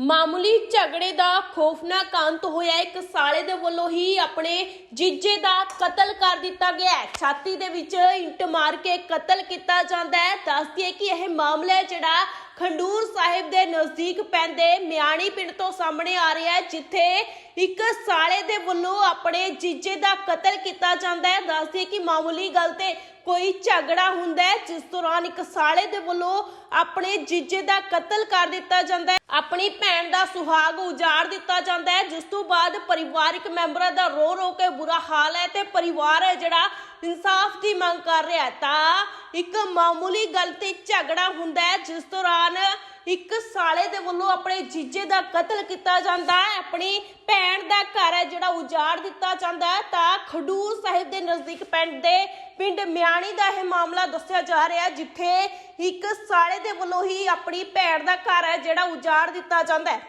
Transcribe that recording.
ਮਾਮੂਲੀ ਝਗੜੇ ਦਾ ਖੌਫਨਾਕ ਅੰਤ ਹੋਇਆ ਇੱਕ ਸਾਲੇ ਦੇ ਵੱਲੋਂ ਹੀ ਆਪਣੇ ਜੀਜੇ ਦਾ ਕਤਲ ਕਰ ਦਿੱਤਾ ਗਿਆ ਹੈ। ਛਾਤੀ ਦੇ ਵਿੱਚ ਇੰਟ ਮਾਰ ਕੇ ਕਤਲ ਕੀਤਾ ਜਾਂਦਾ ਹੈ। ਦੱਸਦੀ ਹੈ ਕਿ ਇਹ ਮਾਮਲਾ ਹੈ ਜਿਹੜਾ ਖੰਡੂਰ ਸਾਹਿਬ ਦੇ ਨਜ਼ਦੀਕ ਪੈਂਦੇ ਮਿਆਣੀ ਪਿੰਡ ਤੋਂ ਸਾਹਮਣੇ ਆ ਰਿਹਾ ਹੈ, ਜਿੱਥੇ ਇੱਕ ਸਾਲੇ ਦੇ ਵੱਲੋਂ ਆਪਣੇ ਜੀਜੇ ਦਾ ਕਤਲ ਕੀਤਾ ਜਾਂਦਾ ਹੈ। ਦੱਸਦੀ ਕਿ ਮਾਮੂਲੀ ਗੱਲ ਤੇ ਕੋਈ ਝਗੜਾ ਹੁੰਦਾ ਹੈ, ਜਿਸ ਦੌਰਾਨ ਇੱਕ ਸਾਲੇ ਦੇ ਵੱਲੋਂ ਆਪਣੇ ਜੀਜੇ ਦਾ ਕਤਲ ਕਰ ਦਿੱਤਾ ਜਾਂਦਾ ਹੈ। ਆਪਣੀ ਭੈਣ ਦਾ ਸੁਹਾਗ ਉਜਾੜ ਦਿੱਤਾ ਜਾਂਦਾ ਹੈ, ਜਿਸ ਤੋਂ ਬਾਅਦ ਪਰਿਵਾਰਕ ਮੈਂਬਰਾਂ ਦਾ ਰੋ ਰੋ ਕੇ ਬੁਰਾ ਹਾਲ ਹੈ ਤੇ ਪਰਿਵਾਰ ਹੈ ਜਿਹੜਾ ਇਨਸਾਫ ਦੀ ਮੰਗ ਕਰ ਰਿਹਾ ਤਾਂ ਇੱਕ ਮਾਮੂਲੀ ਗੱਲ ਤੇ ਝਗੜਾ ਹੁੰਦਾ ਹੈ, ਜਿਸ ਦੌਰਾਨ ਇੱਕ ਸਾਲੇ ਦੇ ਵੱਲੋਂ ਆਪਣੇ ਜੀਜੇ ਦਾ ਕਤਲ ਕੀਤਾ ਜਾਂਦਾ ਹੈ, ਆਪਣੀ ਭੈਣ ਦਾ ਘਰ ਹੈ ਜਿਹੜਾ ਉਜਾੜ ਦਿੱਤਾ ਜਾਂਦਾ ਹੈ। ਤਾਂ ਖਡੂਰ ਸਾਹਿਬ ਦੇ ਨਜ਼ਦੀਕ ਪਿੰਡ ਦੇ ਪਿੰਡ ਮਿਆਣੀ ਦਾ ਇਹ ਮਾਮਲਾ ਦੱਸਿਆ ਜਾ ਰਿਹਾ ਜਿੱਥੇ ਇੱਕ ਸਾਲੇ ਦੇ ਵੱਲੋਂ ਹੀ ਆਪਣੀ ਭੈਣ ਦਾ ਘਰ ਹੈ ਜਿਹੜਾ ਉਜਾੜ ਦਿੱਤਾ ਜਾਂਦਾ ਹੈ।